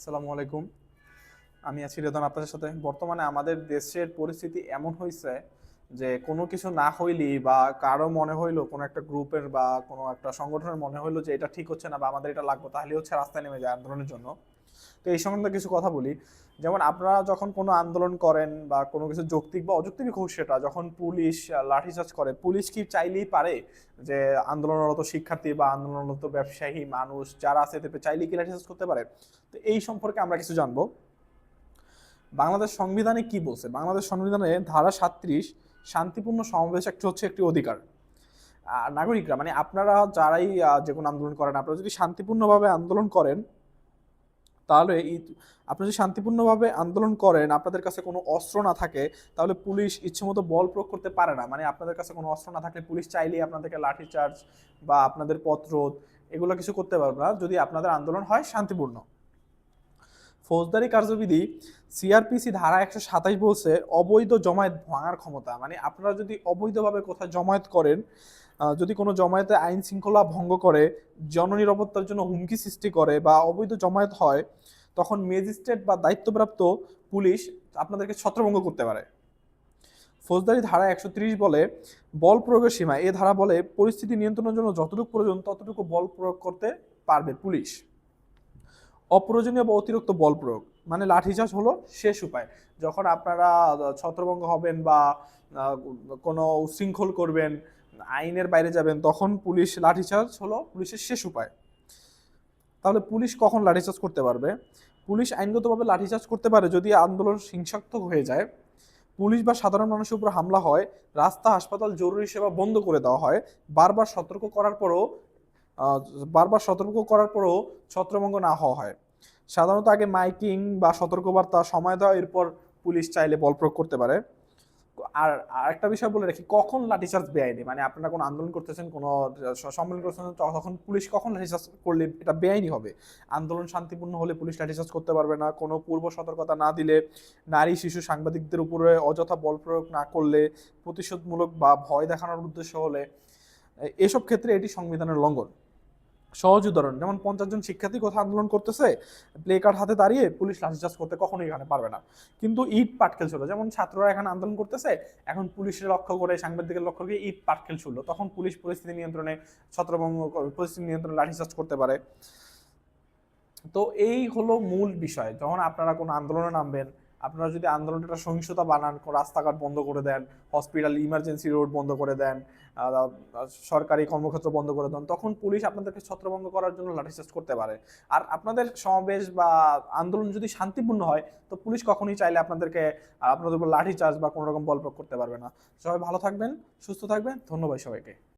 আসসালামু আলাইকুম। আমি আছি রেদন আপনাদের সাথে। বর্তমানে আমাদের দেশের পরিস্থিতি এমন হয়েছে যে কোনো কিছু না হইলেই বা কারও মনে হইল কোনো একটা গ্রুপের বা কোনো একটা সংগঠনের মনে হইল যে এটা ঠিক হচ্ছে না বা আমাদের এটা লাগবে তাহলে হচ্ছে রাস্তায় নেমে যায় আন্দোলনের জন্য। তো এই সম্বন্ধে কিছু কথা বলি। যেমন আপনারা যখন কোনো আন্দোলন করেন বা কোনো কিছু যৌক্তিক বা অযৌক্তিক হোক সেটা, যখন পুলিশ লাঠিচার্জ করে, পুলিশ কি চাইলেই পারে যে আন্দোলনরত শিক্ষার্থী বা আন্দোলনরত ব্যবসায়ী মানুষ যারা আছে এদের চাইলেই কি লাঠিচার্জ করতে পারে? তো এই সম্পর্কে আমরা কিছু জানব। বাংলাদেশ সংবিধানে কি বলছে? বাংলাদেশ সংবিধানে ধারা সাত্রিশ শান্তিপূর্ণ সমাবেশ একটি হচ্ছে একটি অধিকার। নাগরিকরা মানে আপনারা যারাই যে কোনো আন্দোলন করেন, আপনারা যদি শান্তিপূর্ণভাবে আন্দোলন করেন, তাহলে এই আপনি যদি শান্তিপূর্ণভাবে আন্দোলন করেন, আপনাদের কাছে কোনো অস্ত্র না থাকে, তাহলে পুলিশ ইচ্ছেমতো বল প্রয়োগ করতে পারে না। মানে আপনাদের কাছে কোনো অস্ত্র না থাকলে পুলিশ চাইলেই আপনাদেরকে লাঠিচার্জ বা আপনাদের পথরোধ এগুলো কিছু করতে পারবে না। যদি আপনাদের আন্দোলন হয় শান্তিপূর্ণ। ফৌজদারি কার্যবিধি সিআরপিসি ধারা একশো সাতাইশ বলছে অবৈধ জমায়েত ভাঙার ক্ষমতা। মানে আপনারা যদি অবৈধভাবে কোথায় জমায়েত করেন যদি কোনো জমায়েতে আইন শৃঙ্খলা ভঙ্গ করে, জননিরাপত্তার জন্য হুমকি সৃষ্টি করে বা অবৈধ জমায়েত হয়, তখন ম্যাজিস্ট্রেট বা দায়িত্বপ্রাপ্ত পুলিশ আপনাদেরকে ছত্রভঙ্গ করতে পারে। ফৌজদারি ধারা একশো ত্রিশ বলে বল প্রয়োগের সীমা। এ ধারা বলে পরিস্থিতি নিয়ন্ত্রণের জন্য যতটুকু প্রয়োজন ততটুকু বল প্রয়োগ করতে পারবে পুলিশ। অপ্রয়োজনীয় বা অতিরিক্ত বল প্রয়োগ মানে লাঠিচার্জ হলো শেষ উপায়। যখন আপনারা ছত্রভঙ্গ হবেন বা কোনো উশৃঙ্খল করবেন, আইনের বাইরে যাবেন, তখন পুলিশ লাঠিচার্জ হলো পুলিশের শেষ উপায়। তাহলে পুলিশ কখন লাঠিচার্জ করতে পারবে? পুলিশ আইনগতভাবে লাঠিচার্জ করতে পারে যদি আন্দোলন হিংসাত্মক হয়ে যায়। পুলিশ বা সাধারণ মানুষের উপর হামলা হয়, রাস্তা, হাসপাতাল জরুরি সেবা বন্ধ করে দেওয়া হয়, বারবার সতর্ক করার পরও বারবার সতর্ক করার পরও ছত্রভঙ্গ না হওয়া হয়। সাধারণত আগে মাইকিং বা সতর্কবার্তা সময় দেওয়া, এরপর পুলিশ চাইলে বল প্রয়োগ করতে পারে। আর আরেকটা বিষয় বলে রাখি, কখন লাঠিচার্জ বেআইনি? মানে আপনারা কোনো আন্দোলন করতেছেন, কোনো সম্মেলন করতেছেন তখন পুলিশ কখন লাঠিচার্জ করলে এটা বেআইনি হবে? আন্দোলন শান্তিপূর্ণ হলে পুলিশ লাঠিচার্জ করতে পারবে না, কোনো পূর্ব সতর্কতা না দিলে নারী, শিশু, সাংবাদিকদের উপরে অযথা বল প্রয়োগ না করলে প্রতিশোধমূলক বা ভয় দেখানোর উদ্দেশ্য হলে এসব ক্ষেত্রে এটি সংবিধানের লঙ্ঘন। সহজ উদাহরণ। যেমন পঞ্চাশ জন শিক্ষার্থী কোথাও আন্দোলন করতেছে প্লে কার্ড হাতে দাঁড়িয়ে পুলিশ লাঠিচার্জ করতে কখনোই এখানে পারবে না। কিন্তু ইট পাটকেল ছিল। যেমন ছাত্ররা এখানে আন্দোলন করতেছে, এখন পুলিশের লক্ষ্য করে, সাংবাদিকের লক্ষ্য করে ইট পাটকেল ছিল তখন পুলিশ পরিস্থিতি নিয়ন্ত্রণে ছত্রভঙ্গ পরিস্থিতি নিয়ন্ত্রণে লাঠি লাঠিচার্জ করতে পারে। তো এই হলো মূল বিষয়। যখন আপনারা কোনো আন্দোলনে নামবেন আপনারা যদি আন্দোলনটা সহিংসতা বানান, রাস্তাঘাট বন্ধ করে দেন হসপিটাল ইমার্জেন্সি রোড বন্ধ করে দেন সরকারি কর্মক্ষেত্র বন্ধ করে দেন, তখন পুলিশ আপনাদেরকে ছত্রভঙ্গ করার জন্য লাঠিচার্জ করতে পারে। আর আপনাদের সমাবেশ বা আন্দোলন যদি শান্তিপূর্ণ হয়, তো পুলিশ কখনোই চাইলে আপনাদেরকে আপনাদের উপর লাঠিচার্জ বা কোনো রকম বল প্রয়োগ করতে পারবে না। সবাই ভালো থাকবেন, সুস্থ থাকবেন, ধন্যবাদ সবাইকে।